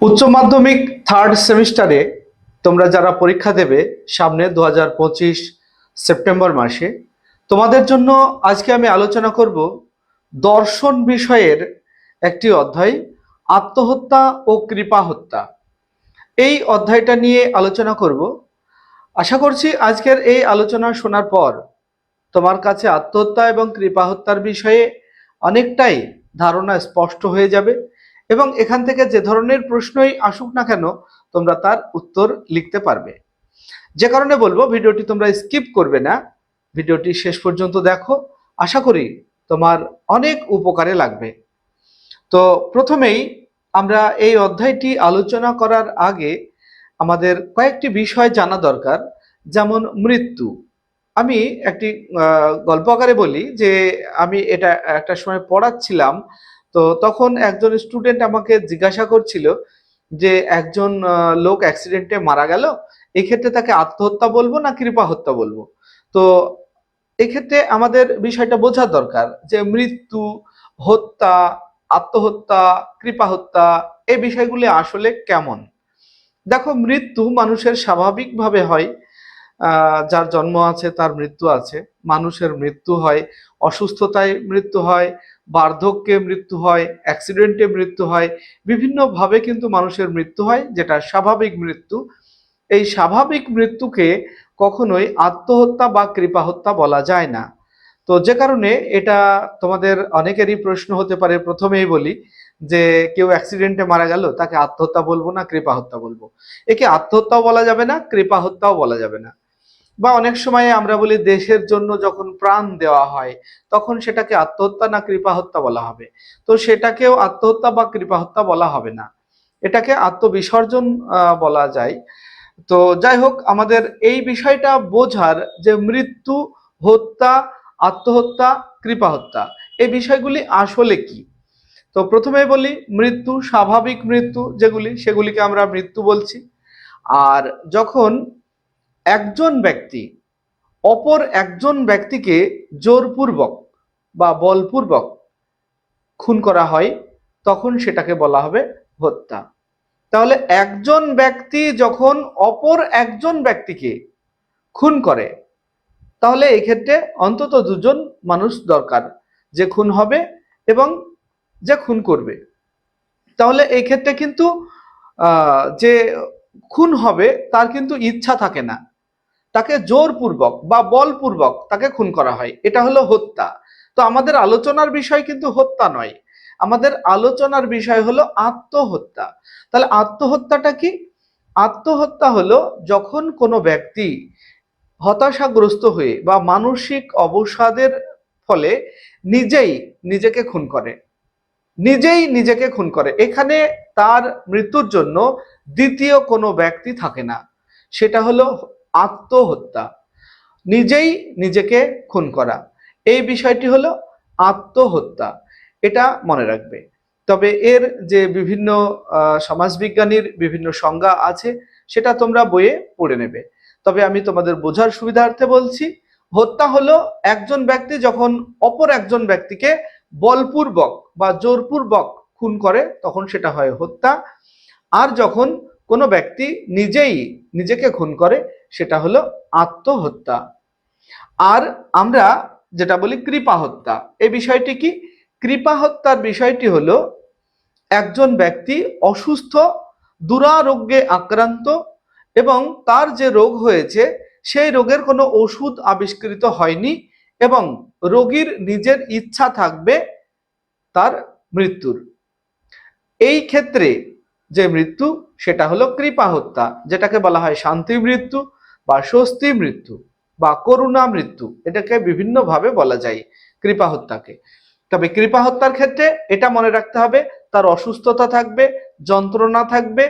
উচ্চ মাধ্যমিক থার্ড সেমিস্টারে তোমরা যারা পরীক্ষা দেবে সামনে দু হাজার পঁচিশ সেপ্টেম্বর মাসে, তোমাদের জন্য আজকে আমি আলোচনা করব দর্শন বিষয়ের একটি অধ্যায়, আত্মহত্যা ও কৃপা হত্যা। এই অধ্যায়টা নিয়ে আলোচনা করব। আশা করছি আজকের এই আলোচনা শোনার পর তোমার কাছে আত্মহত্যা এবং কৃপা হত্যার বিষয়ে অনেকটাই ধারণা স্পষ্ট হয়ে যাবে। এবং এখান থেকে যে ধরনের প্রশ্নই আসুক না কেন, তোমরা তার উত্তর লিখতে পারবে। যে কারণে বলব, ভিডিওটি তোমরা স্কিপ করবে না। ভিডিওটি শেষ পর্যন্ত দেখো। আশা করি তোমার অনেক উপকারে লাগবে। তো প্রথমেই আমরা এই অধ্যায়টি আলোচনা করার আগে আমাদের কয়েকটি বিষয় জানা দরকার, যেমন মৃত্যু। আমি একটি গল্প আকারে বলি যে আমি এটা একটা সময় পড়াচ্ছিলাম তো তখন একজন স্টুডেন্ট আমাকে জিজ্ঞাসা করছিল যে একজন লোক অ্যাক্সিডেন্টে মারা গেল, এক্ষেত্রে তাকে আত্মহত্যা বলব না কৃপা হত্যা বলব? তো এক্ষেত্রে আমাদের বিষয়টা বোঝা দরকার যে মৃত্যু, হত্যা, আত্মহত্যা কৃপা হত্যা এই বিষয়গুলি আসলে কেমন? দেখো, মৃত্যু মানুষের স্বাভাবিকভাবে হয় যার জন্ম আছে, তার মৃত্যু আছে। মানুষের মৃত্যু হয়, অসুস্থতায় মৃত্যু হয় বার্ধক্যে মৃত্যু হয় অ্যাক্সিডেন্টে মৃত্যু হয়, বিভিন্নভাবে কিন্তু মানুষের মৃত্যু হয়, যেটা স্বাভাবিক মৃত্যু। এই স্বাভাবিক মৃত্যুকে কখনোই আত্মহত্যা বা কৃপা হত্যা বলা যায় না। তো যে কারণে এটা তোমাদের অনেকেরই প্রশ্ন হতে পারে, প্রথমেই বলি যে কেউ অ্যাক্সিডেন্টে মারা গেল, তাকে আত্মহত্যা বলব না কৃপা হত্যা বলব। একে আত্মহত্যাও বলা যাবে না কৃপা হত্যাও বলা যাবে না। বা অনেক সময় আমরা বলি দেশের জন্য যখন প্রাণ দেওয়া হয়, তখন সেটাকে আত্মহত্যা না কৃপা হত্যা বলা হবে। তো সেটাকেও আত্মহত্যা বা কৃপা হত্যা বলা হবে না। এটাকে আত্মবিসর্জন বলা যায়। তো যাই হোক, আমাদের এই বিষয়টা বোঝার যে মৃত্যু, হত্যা, আত্মহত্যা কৃপা হত্যা এই বিষয়গুলি আসলে কি? তো প্রথমে বলি, মৃত্যু, স্বাভাবিক মৃত্যু যেগুলি, সেগুলিকে আমরা মৃত্যু বলছি। আর যখন একজন ব্যক্তি অপর একজন ব্যক্তিকে জোরপূর্বক বা বলপূর্বক খুন করা হয়, তখন সেটাকে বলা হবে হত্যা। তাহলে একজন ব্যক্তি যখন অপর একজন ব্যক্তিকে খুন করে, তাহলে এক্ষেত্রে অন্তত দুজন মানুষ দরকার যে খুন হবে এবং যে খুন করবে। তাহলে এই ক্ষেত্রে কিন্তু যে খুন হবে তার কিন্তু ইচ্ছা থাকে না। তাকে জোরপূর্বক বা বলপূর্বক তাকে খুন করা হয়। এটা হলো হত্যা। তো আমাদের আলোচনার বিষয় কিন্তু হত্যা নয়। আমাদের আলোচনার বিষয় হলো আত্মহত্যা। তাহলে আত্মহত্যাটা কি? আত্মহত্যা হলো যখন কোনো ব্যক্তি হতাশাগ্রস্ত হয়ে বা মানসিক অবসাদের ফলে নিজেই নিজেকে খুন করে। নিজেই নিজেকে খুন করে। এখানে তার মৃত্যুর জন্য দ্বিতীয় কোনো ব্যক্তি থাকে না। সেটা হলো আত্মহত্যা। নিজেই নিজেকে খুন করা। এই বিষয়টি হলো আত্মহত্যা। এটা মনে রাখবে। তবে এর যে বিভিন্ন সমাজবিজ্ঞানীর বিভিন্ন সংজ্ঞা আছে, সেটা তোমরা বইয়ে পড়ে নেবে। তবে আমি তোমাদের বোঝার সুবিধার্থে বলছি, হত্যা হলো একজন ব্যক্তি যখন অপর একজন ব্যক্তিকে বলপূর্বক বা জোরপূর্বক খুন করে, তখন সেটা হয় হত্যা। আর যখন কোনো ব্যক্তি নিজেই নিজেকে খুন করে, সেটা হলো আত্মহত্যা। আর আমরা যেটা বলি কৃপা হত্যা এই বিষয়টি কি? কৃপা হত্যার বিষয়টি হলো একজন ব্যক্তি অসুস্থ, দুরারোগ্যে আক্রান্ত এবং তার যে রোগ হয়েছে, সেই রোগের কোনো ওষুধ আবিষ্কৃত হয়নি এবং রোগীর নিজের ইচ্ছা থাকবে তার মৃত্যুর। এই ক্ষেত্রে যে মৃত্যু, সেটা হলো কৃপা হত্যা, যেটাকে বলা হয় শান্তি মৃত্যু বা স্বস্তি মৃত্যু বা করুণা মৃত্যু, এটাকে বিভিন্নভাবে বলা যায় কৃপা হত্যাকে। তবে কৃপা হত্যার ক্ষেত্রে এটা মনে রাখতে হবে, তার অসুস্থতা থাকবে, যন্ত্রণা থাকবে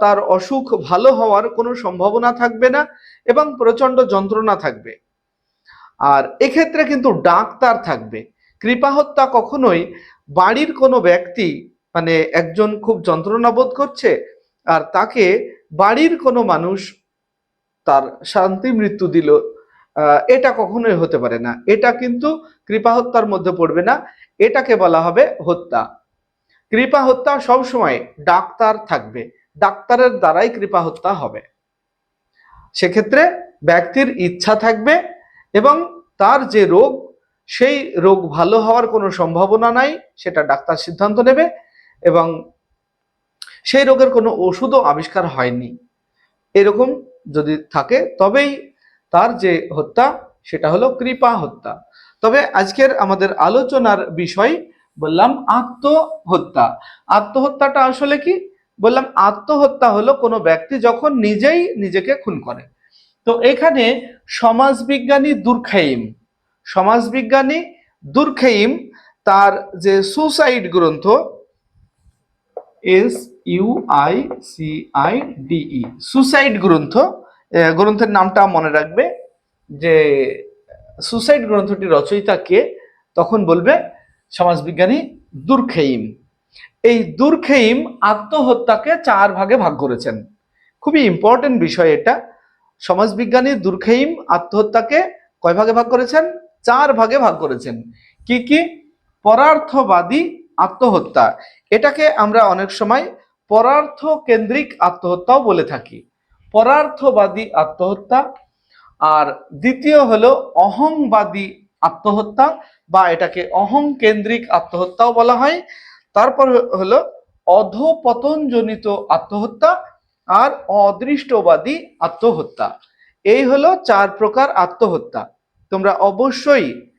তার অসুখ ভালো হওয়ার কোনো সম্ভাবনা থাকবে না এবং প্রচণ্ড যন্ত্রণা থাকবে। আর এক্ষেত্রে কিন্তু ডাক্তার থাকবে। কৃপা হত্যা কখনোই বাড়ির কোনো ব্যক্তি মানে একজন খুব যন্ত্রণা বোধ করছে আর তাকে বাড়ির কোনো মানুষ তার শান্তি মৃত্যু দিল এটা কখনোই হতে পারে না। এটা কিন্তু কৃপা হত্যার মধ্যে পড়বে না। এটাকে বলা হবে হত্যা। কৃপা হত্যা সবসময় ডাক্তার থাকবে। ডাক্তারের দ্বারাই কৃপা হত্যা হবে। সেক্ষেত্রে ব্যক্তির ইচ্ছা থাকবে এবং তার যে রোগ, সেই রোগ ভালো হওয়ার কোনো সম্ভাবনা নাই, সেটা ডাক্তার সিদ্ধান্ত নেবে। এবং সেই রোগের কোনো ওষুধও আবিষ্কার হয়নি। এরকম যদি থাকে, তবেই তার যে হত্যা, সেটা হলো কৃপা হত্যা। তবে আজকের আমাদের আলোচনার বিষয়, বললাম আত্মহত্যা। আত্মহত্যাটা আসলে কি? বললাম আত্মহত্যা হলো কোনো ব্যক্তি যখন নিজেই নিজেকে খুন করে। তো এখানে সমাজবিজ্ঞানী দুর্খাইম সমাজবিজ্ঞানী দুর্খাইম তার যে সুসাইড গ্রন্থ S U I C I D E suicide গ্রন্থ। গ্রন্থের নামটা মনে রাখবে যে সুসাইড গ্রন্থটি রচয়িতা কে তখন বলবে সমাজবিজ্ঞানী দুর্খেইম। এই দুর্খেইম আত্মহত্যাকে চার ভাগে ভাগ করেছেন। খুবই ইম্পর্টেন্ট বিষয় এটা। সমাজবিজ্ঞানী দুর্খেইম আত্মহত্যাকে কয় ভাগে ভাগ করেছেন? চার ভাগে ভাগ করেছেন। কি কি? পরার্থবাদী আত্মহত্যা। এটাকে আমরা অনেক সময় পরার্থ কেন্দ্রিক আত্মহত্যাও বলে থাকি। পরার্থবাদী আত্মহত্যা। আর দ্বিতীয় হলো অহংবাদী আত্মহত্যা বা এটাকে অহং কেন্দ্রিক আত্মহত্যাও বলা হয়। তারপর হলো অধপতনজনিত আত্মহত্যা আর অদৃষ্টবাদী আত্মহত্যা। এই হলো চার প্রকার আত্মহত্যা। তোমরা অবশ্যই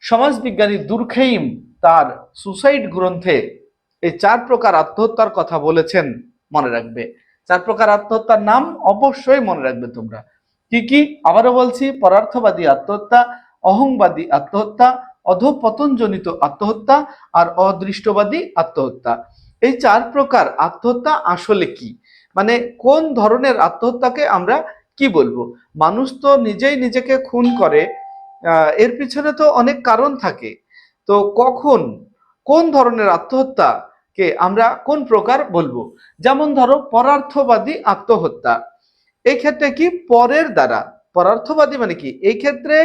সমাজবিজ্ঞানী দুর্খেইম তার সুসাইড গ্রন্থে এই চার প্রকার আত্মহত্যার কথা বলেছেন মনে রাখবে। চার প্রকার আত্মহত্যার নাম অবশ্যই মনে রাখবে তোমরা। কি কি? আবারও বলছি পরার্থবাদী আত্মহত্যা, অহংবাদী আত্মহত্যা, অধপতনজনিত আত্মহত্যা আর অদৃষ্টবাদী আত্মহত্যা। এই চার প্রকার আত্মহত্যা আসলে কি? মানে কোন ধরনের আত্মহত্যাকে আমরা কি বলব? মানুষ তো নিজেই নিজেকে খুন করে এর পিছনে তো অনেক কারণ থাকে। তো কখন কোন ধরনের আত্মহত্যাকে আমরা কোন প্রকার বলব? যেমন ধরো পরার্থবাদী আত্মহত্যা। এই ক্ষেত্রে কি? পরের দ্বারা। পরার্থবাদী মানে কি? এই ক্ষেত্রে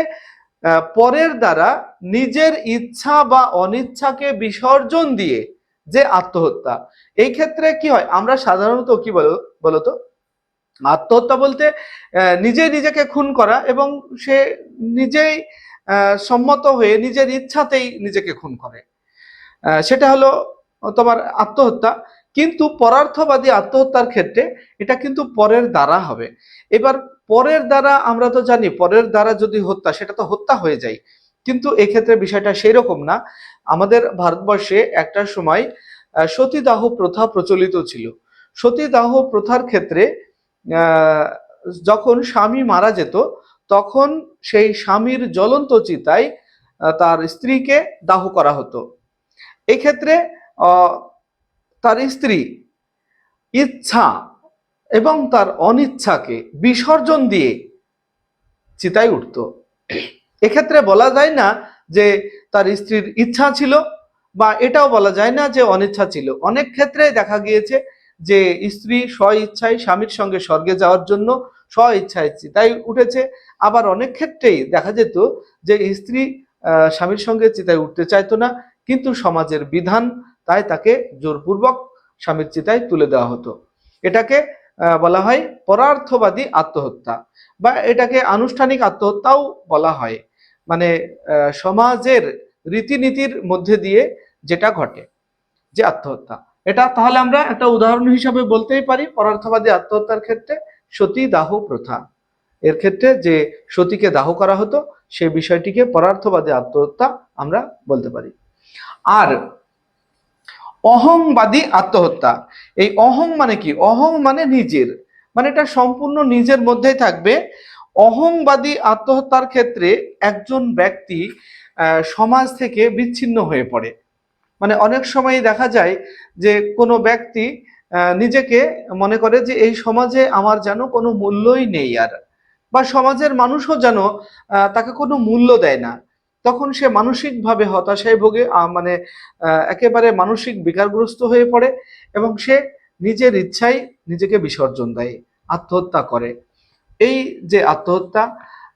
পরের দ্বারা নিজের ইচ্ছা বা অনিচ্ছাকে বিসর্জন দিয়ে যে আত্মহত্যা, এই ক্ষেত্রে কি হয়? আমরা সাধারণত কি বলো, বলতো? আত্মহত্যা বলতে নিজেই নিজেকে খুন করা এবং সে নিজেই সম্মত হয়ে নিজের ইচ্ছাতেই নিজেকে খুন করে। সেটা হলো তোমার আত্মহত্যা। কিন্তু পরার্থবাদী আত্মহত্যার ক্ষেত্রে এটা কিন্তু পরের দ্বারা হবে। এবার পরের দ্বারা আমরা তো জানি, পরের দ্বারা যদি হত্যা, সেটা তো হত্যা হয়ে যায়। কিন্তু এক্ষেত্রে বিষয়টা সেই রকম না। আমাদের ভারতবর্ষে একটা সময় সতীদাহ প্রথা প্রচলিত ছিল। সতীদাহ প্রথার ক্ষেত্রে যখন স্বামী মারা যেত তখন সেই স্বামীর জ্বলন্ত চিতায় তার স্ত্রীকে দাহ করা হতো। এই ক্ষেত্রে তার স্ত্রী ইচ্ছা এবং তার অনিচ্ছাকে বিসর্জন দিয়ে চিতায় উঠত। এক্ষেত্রে বলা যায় না যে তার স্ত্রীর ইচ্ছা ছিল বা এটাও বলা যায় না যে অনিচ্ছা ছিল। অনেক ক্ষেত্রে দেখা গিয়েছে যে স্ত্রী স্ব ইচ্ছায় স্বামীর সঙ্গে স্বর্গে যাওয়ার জন্য স্ব ইচ্ছায় চিতায় উঠেছে। আবার অনেক ক্ষেত্রেই দেখা যেত যে স্ত্রী স্বামীর সঙ্গে চিতায় উঠতে চাইতো না, কিন্তু সমাজের বিধান তাই তাকে জোরপূর্বক স্বামীর চিতায় তুলে দেওয়া হতো। এটাকে বলা হয় পরার্থবাদী আত্মহত্যা বা এটাকে আনুষ্ঠানিক আত্মহত্যাও বলা হয়। মানে সমাজের রীতিনীতির মধ্যে দিয়ে যেটা ঘটে যে আত্মহত্যা। এটা তাহলে আমরা একটা উদাহরণ হিসাবে বলতেই পারি পরার্থবাদী আত্মহত্যার ক্ষেত্রে। সতী দাহ প্রথা। এর ক্ষেত্রে যে সতীকে দাহ করা হতো সেই বিষয়টিকে পরার্থবাদী আত্মহত্যা আমরা বলতে পারি। আর অহংবাদী আত্মহত্যা। এই অহং মানে কি? অহং মানে নিজের। মানে এটা সম্পূর্ণ নিজের মধ্যেই থাকবে। অহংবাদী আত্মহত্যার ক্ষেত্রে একজন ব্যক্তি সমাজ থেকে বিচ্ছিন্ন হয়ে পড়ে। মানে অনেক সময় দেখা যায় যে কোনো ব্যক্তি নিজেকে মনে করে যে এই সমাজে আমার যেন কোনো মূল্যই নেই আর, বা সমাজের মানুষও যেন তাকে কোনো মূল্য দেয় না। তখন সে মানসিকভাবে হতাশায় ভোগে মানে একেবারে মানসিক বিকারগ্রস্ত হয়ে পড়ে এবং সে নিজের ইচ্ছায় নিজেকে বিসর্জন দেয়, আত্মহত্যা করে। এই যে আত্মহত্যা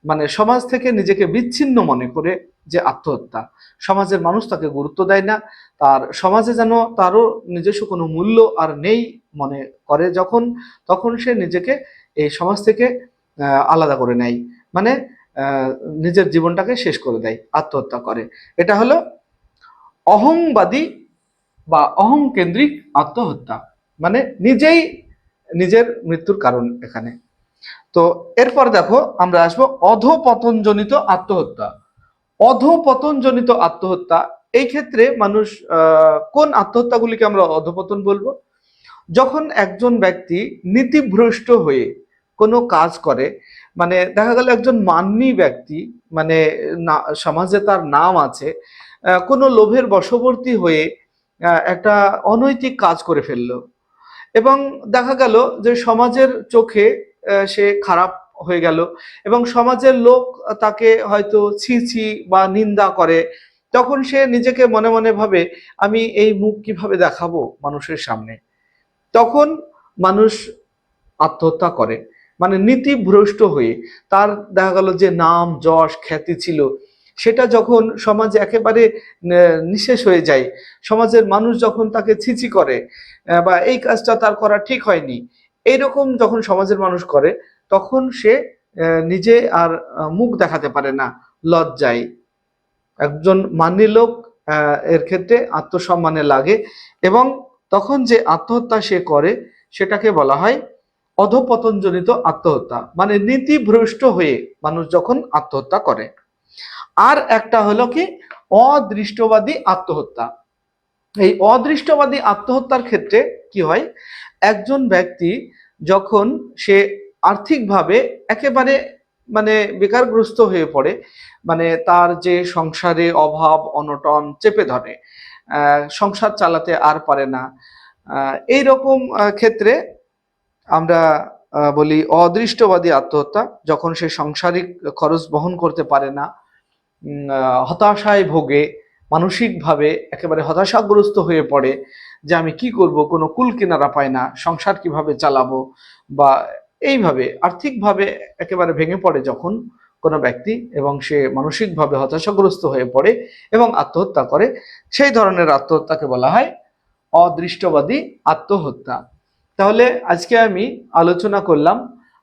মানে সমাজ থেকে নিজেকে বিচ্ছিন্ন মনে করে যে আত্মহত্যা। সমাজের মানুষ তাকে গুরুত্ব দেয় না। তার সমাজে যেন তারও নিজস্ব কোনো মূল্য আর নেই মনে করে যখন, তখন সে নিজেকে এই সমাজ থেকে আলাদা করে নেয়। মানে নিজের জীবনটাকে শেষ করে দেয়, আত্মহত্যা করে। এটা হলো অহংবাদী বা অহং কেন্দ্রিক আত্মহত্যা। মানে নিজেই নিজের মৃত্যুর কারণ এখানে। তো এরপর দেখো, আমরা আসব অধপতনজনিত আত্মহত্যা। অধপতনজনিত আত্মহত্যা। এই ক্ষেত্রে মানুষ কোন আত্মহত্যাগুলিকে আমরা অধপতন বলব? যখন একজন ব্যক্তি নীতিভ্রষ্ট হয়ে কোনো কাজ করে মানে দেখা গেল একজন মাননী ব্যক্তি মানে সমাজে তার নাম আছে কোনো লোভের বশবর্তী হয়ে একটা অনৈতিক কাজ করে ফেলল। এবং দেখা গেল যে সমাজের চোখে সে খারাপ হয়ে গেল। এবং সমাজের লোক তাকে হয়তো ছি ছি বা নিন্দা করে। তখন সে নিজেকে মনে মনে ভাবে, আমি এই মুখ কীভাবে দেখাবো মানুষের সামনে? তখন মানুষ আত্মহত্যা করে। মানে নীতিভ্রষ্ট হয়ে তার দেখা গেল যে নাম, যশ, খ্যাতি ছিল, সেটা যখন সমাজে একেবারে নিঃশেষ হয়ে যায়, সমাজের মানুষ যখন তাকে ছিছি করে, বা এই কাজটা তার করা ঠিক হয়নি, এইরকম যখন সমাজের মানুষ করে তখন সে নিজে আর মুখ দেখাতে পারে না লজ্জায়। একজন মান্যী লোক এর ক্ষেত্রে আত্মসম্মানে লাগে এবং তখন যে আত্মহত্যা সে করে, সেটাকে বলা হয় অধপতনজনিত আত্মহত্যা মানে নীতিভ্রষ্ট হয়ে মানুষ যখন আত্মহত্যা করে। আর একটা হলো কি, অদৃষ্টবাদী আত্মহত্যা। এই অদৃষ্টবাদী আত্মহত্যার ক্ষেত্রে কি হয়, একজন ব্যক্তি যখন সে আর্থিকভাবে একেবারে মানে বেকারগ্রস্ত হয়ে পড়ে মানে তার যে সংসারে অভাব, অনটন চেপে ধরে। সংসার চালাতে আর পারে না। এই রকম ক্ষেত্রে আমরা বলি অদৃষ্টবাদী আত্মহত্যা, যখন সে সাংসারিক খরচ বহন করতে পারে না হতাশায় ভোগে, মানসিকভাবে একেবারে হতাশাগ্রস্ত হয়ে পড়ে যে আমি কি করব, কোনো কুল কিনারা পায় না, সংসার কীভাবে চালাবো বা এইভাবে আর্থিকভাবে একেবারে ভেঙে পড়ে যখন কোনো ব্যক্তি এবং সে মানসিকভাবে হতাশাগ্রস্ত হয়ে পড়ে এবং আত্মহত্যা করে, সেই ধরনের আত্মহত্যাকে বলা হয় অদৃষ্টবাদী আত্মহত্যা। তাহলে আজকে আমি আলোচনা করলাম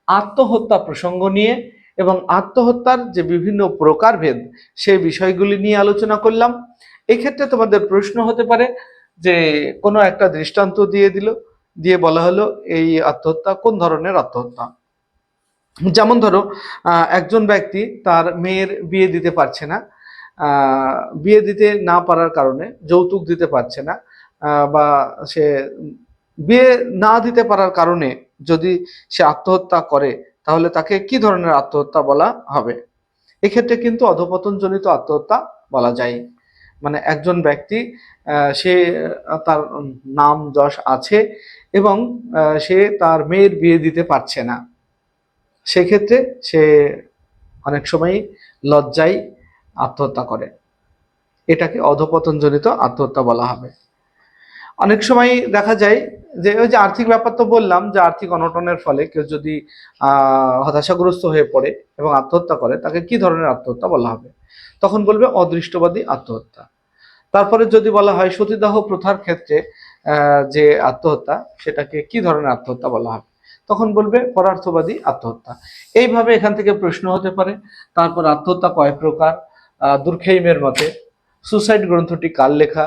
আত্মহত্যা প্রসঙ্গ নিয়ে এবং আত্মহত্যার যে বিভিন্ন প্রকারভেদ সেই বিষয়গুলি নিয়ে আলোচনা করলাম। এক্ষেত্রে তোমাদের প্রশ্ন হতে পারে যে কোনো একটা দৃষ্টান্ত দিয়ে দিল। দিয়ে বলা হলো এই আত্মহত্যা, কোন ধরনের আত্মহত্যা? যেমন ধরো একজন ব্যক্তি তার মেয়ের বিয়ে দিতে পারছে না বিয়ে দিতে না পারার কারণে যৌতুক দিতে পারছে না বা সে বিয়ে না দিতে পারার কারণে যদি সে আত্মহত্যা করে, তাহলে তাকে কি ধরনের আত্মহত্যা বলা হবে? এক্ষেত্রে কিন্তু অধপতনজনিত আত্মহত্যা বলা যায়। মানে একজন ব্যক্তি সে তার নাম যশ আছে এবং সে তার মেয়ের বিয়ে দিতে পারছে না। সেক্ষেত্রে সে অনেক সময় লজ্জায় আত্মহত্যা করে। এটাকে অধপতনজনিত আত্মহত্যা বলা হবে। অনেক সময় দেখা যায় যে, ওই যে আর্থিক ব্যাপার তো বললাম যে, আর্থিক অনটনের ফলে কেউ যদি হতাশাগ্রস্ত হয়ে পড়ে এবং আত্মহত্যা করে, তাকে কি ধরনের আত্মহত্যা বলা হবে? তখন বলবে অদৃষ্টবাদী আত্মহত্যা। তারপরে যদি বলা হয় সতীদাহ প্রথার ক্ষেত্রে যে আত্মহত্যা, সেটাকে কি ধরনের আত্মহত্যা বলা হবে তখন বলবে পরার্থবাদী আত্মহত্যা। এইভাবে এখান থেকে প্রশ্ন হতে পারে। তারপর আত্মহত্যা কয় প্রকার? দুর্খেইমের মতে সুসাইড গ্রন্থটি কার লেখা?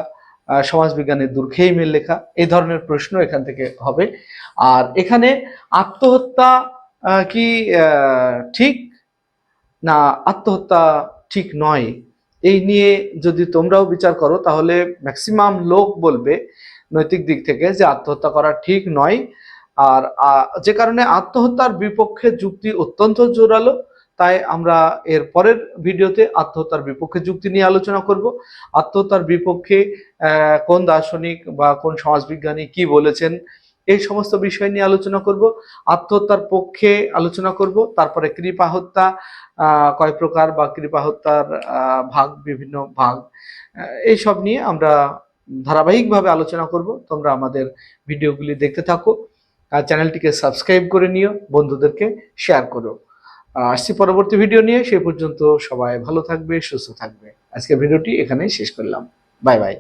সমাজবিজ্ঞানের দুর্খেইমের লেখা। এই ধরনের প্রশ্ন এখান থেকে হবে। আর এখানে আত্মহত্যা কি ঠিক না আত্মহত্যা ঠিক নয়। এই নিয়ে যদি তোমরাও বিচার করো, তাহলে ম্যাক্সিমাম লোক বলবে নৈতিক দিক থেকে যে আত্মহত্যা করা ঠিক নয়। আর যে কারণে আত্মহত্যার বিপক্ষে যুক্তি অত্যন্ত জোরালো, তাই আমরা এর পরের ভিডিওতে আত্মহত্যার বিপক্ষে যুক্তি নিয়ে আলোচনা করব। আত্মহত্যার বিপক্ষে কোন দার্শনিক বা কোন সমাজবিজ্ঞানী কি বলেছেন এই সমস্ত বিষয় নিয়ে আলোচনা করব। আত্মহত্যার পক্ষে আলোচনা করব। তারপরে কৃপা হত্যা কয় প্রকার বা কৃপা হত্যার ভাগ, বিভিন্ন ভাগ এই সব নিয়ে আমরা ধারাবাহিকভাবে আলোচনা করব। তোমরা আমাদের ভিডিওগুলি দেখতে থাকো আর চ্যানেলটিকে সাবস্ক্রাইব করে নিও, বন্ধুদেরকে শেয়ার করো। আসছি পরবর্তী ভিডিও নিয়ে। সে পর্যন্ত সবাই ভালো থাকবে, সুস্থ থাকবে। আজকের ভিডিওটি এখানেই শেষ করলাম। Bye bye.